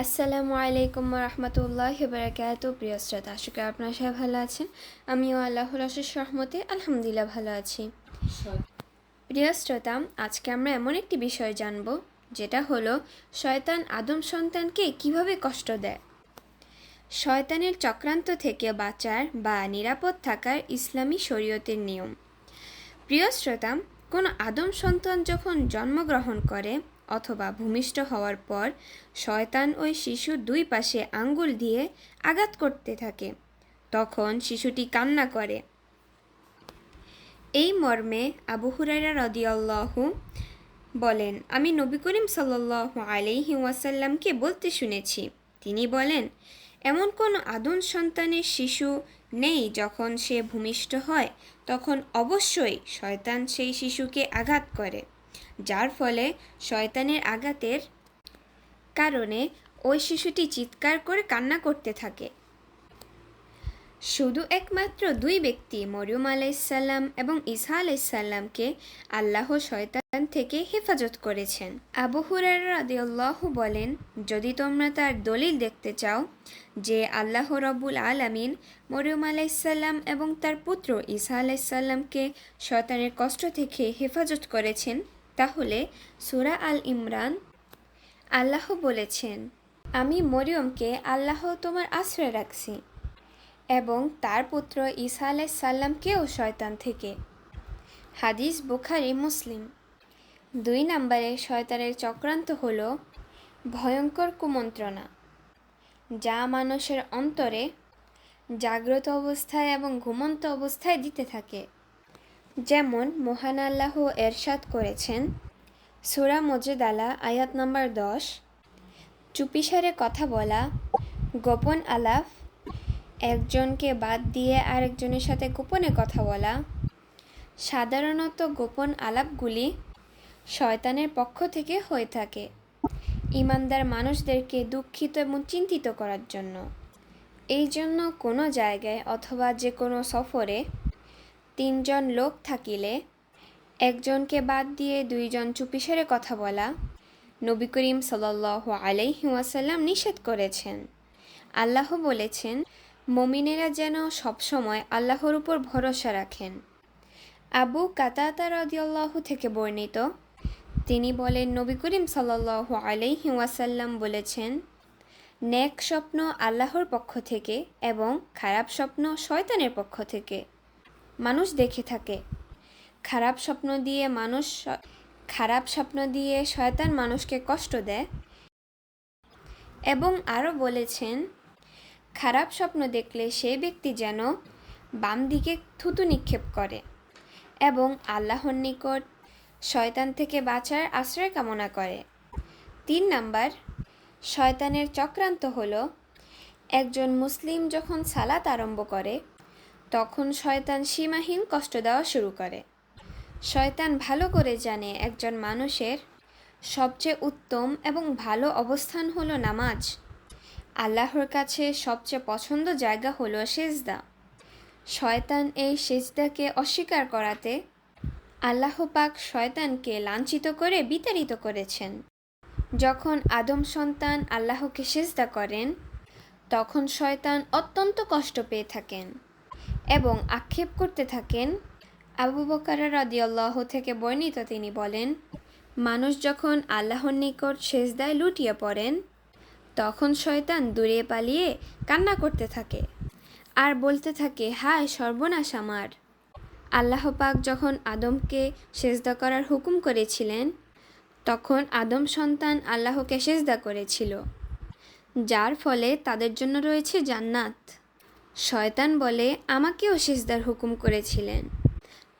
আসসালামু আলাইকুম রহমতুল্লাহ বারাকাত প্রিয় শ্রোতা, আশা করি আপনারা সবাই ভালো আছেন। আমিও আল্লাহর অশেষ রহমতে আলহামদুলিল্লাহ ভালো আছি। প্রিয় শ্রোতা, আজকে আমরা এমন একটি বিষয় জানব, যেটা হলো শয়তান আদম সন্তানকে কীভাবে কষ্ট দেয়। শয়তানের চক্রান্ত থেকে বাঁচার বা নিরাপদ থাকার ইসলামী শরীয়তের নিয়ম। প্রিয় শ্রোতা, কোনো আদম সন্তান যখন জন্মগ্রহণ করে অথবা ভূমিষ্ঠ হওয়ার পর শয়তান ওই শিশুর দুই পাশে আঙ্গুল দিয়ে আঘাত করতে থাকে। তখন শিশুটি কান্না করে। এই মর্মে আবু হুরাইরা রদিয়াল্লাহু বলেন, আমি নবী করিম সাল্লাহ আলাইহি ওয়াসাল্লামকে বলতে শুনেছি। তিনি বলেন, এমন কোনো আদম সন্তানের শিশু নেই যখন সে ভূমিষ্ঠ হয়, তখন অবশ্যই শয়তান সেই শিশুকে আঘাত করে। যার ফলে শয়তানের আঘাতের কারণে ওই শিশুটি চিৎকার করে কান্না করতে থাকে। শুধু একমাত্র দুই ব্যক্তি, মরিয়ম আলাইসাল্লাম এবং ইসা আলাইসাল্লামকে আল্লাহ শয়তান থেকে হেফাজত করেছেন। আবু হুরার বলেন, যদি তোমরা তার দলিল দেখতে চাও যে আল্লাহ রব্বুল আলামিন মরিয়ম আলাইসাল্লাম এবং তার পুত্র ইসা আলাইসাল্লামকে শয়তানের কষ্ট থেকে হেফাজত করেছেন তাহলে সুরা আল ইমরান আল্লাহ বলেছেন, আমি মরিয়মকে আল্লাহ তোমার আশ্রয় রাখছি এবং তার পুত্র ঈসা আলাইসাল্লামকেও শয়তান থেকে। হাদিস বুখারি, মুসলিম। দুই নম্বরে শয়তানের চক্রান্ত হল ভয়ঙ্কর কুমন্ত্রণা, যা মানুষের অন্তরে জাগ্রত অবস্থায় এবং ঘুমন্ত অবস্থায় দিতে থাকে। যেমন মহান আল্লাহ এরশাদ করেছেন, সুরা মজেদালা আয়াত নম্বর দশ, চুপিসারে কথা বলা, গোপন আলাপ, একজনকে বাদ দিয়ে আরেকজনের সাথে গোপনে কথা বলা, সাধারণত গোপন আলাপগুলি শয়তানের পক্ষ থেকে হয়ে থাকে ইমানদার মানুষদেরকে দুঃখিত এবং চিন্তিত করার জন্য। এই জন্য কোনো জায়গায় অথবা যে কোনো সফরে তিনজন লোক থাকিলে একজনকে বাদ দিয়ে দুইজন চুপিসারে কথা বলা। নবী করিম সাল আলাইহি ওয়াসাল্লাম নিষেধ করেছেন। আল্লাহ বলেছেন, মমিনেরা যেন সবসময় আল্লাহর উপর ভরসা রাখেন। আবু কাতাতা রদিয়াল্লাহু থেকে বর্ণিত, তিনি বলেন, নবী করিম সাল্লাহ আলাইহি ওয়াসাল্লাম বলেছেন, নেক স্বপ্ন আল্লাহর পক্ষ থেকে এবং খারাপ স্বপ্ন শয়তানের পক্ষ থেকে। মানুষ দেখে থাকে। খারাপ স্বপ্ন দিয়ে মানুষ খারাপ স্বপ্ন দিয়ে শয়তান মানুষকে কষ্ট দেয়। এবং আরও বলেছেন, খারাপ স্বপ্ন দেখলে সেই ব্যক্তি যেন বাম দিকে থুতু নিক্ষেপ করে এবং আল্লাহর নিকট শয়তান থেকে বাঁচার আশ্রয় কামনা করে। তিন নাম্বার, শয়তানের চক্রান্ত হলো, একজন মুসলিম যখন সালাত আরম্ভ করে তখন শয়তান সীমাহীন কষ্ট দেওয়া শুরু করে। শয়তান ভালো করে জানে একজন মানুষের সবচেয়ে উত্তম এবং ভালো অবস্থান হলো নামাজ। আল্লাহর কাছে সবচেয়ে পছন্দ জায়গা হলো সেজদা। শয়তান এই সেজদাকে অস্বীকার করাতে আল্লাহ পাক শয়তানকে লাঞ্ছিত করে বিতাড়িত করেছেন। যখন আদম সন্তান আল্লাহকে সেজদা করেন, তখন শয়তান অত্যন্ত কষ্ট পেয়ে থাকেন। এবং আক্ষেপ করতে থাকেন। আবু বকারা রাদিয়াল্লাহ থেকে বর্ণিত তিনি বলেন, মানুষ যখন আল্লাহর নিকট সেজদায় লুটিয়ে পড়েন, তখন শয়তান দূরে পালিয়ে কান্না করতে থাকে আর বলতে থাকে, হায় সর্বনাশ আমার। আল্লাহ পাক যখন আদমকে সেজদা করার হুকুম করেছিলেন, তখন আদম সন্তান আল্লাহকে সেজদা করেছিল, যার ফলে তাদের জন্য রয়েছে জান্নাত। শয়তান বলে, আমাকেও সেজদার হুকুম করেছিলেন,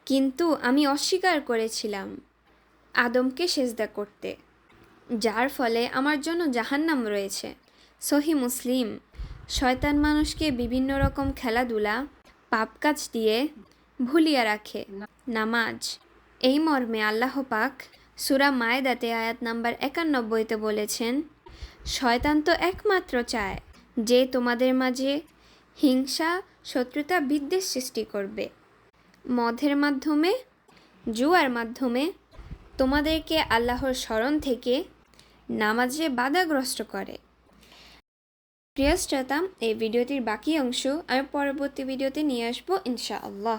কিন্তু আমি অস্বীকার করেছিলাম আদমকে সেজদা করতে, যার ফলে আমার জন্য জাহান্নাম রয়েছে। সহি মুসলিম, শয়তান মানুষকে বিভিন্ন রকম খেলাধুলা, পাপ কাজ দিয়ে ভুলিয়া রাখে। নামাজ, এই মর্মে আল্লাহ পাক সুরা মায়দাতে আয়াত নাম্বার একানব্বইতে বলেছেন, শয়তান তো একমাত্র চায় যে তোমাদের মাঝে হিংসা, শত্রুতা, বিদ্বেষ সৃষ্টি করবে। মদের মাধ্যমে, জুয়ার মাধ্যমে তোমাদেরকে আল্লাহর স্মরণ থেকে নামাজে বাধাগ্রস্ত করে। প্রিয় শ্রোতা, এই ভিডিওটির বাকি অংশ আমি পরবর্তী ভিডিওতে নিয়ে আসব, ইনশাআল্লাহ।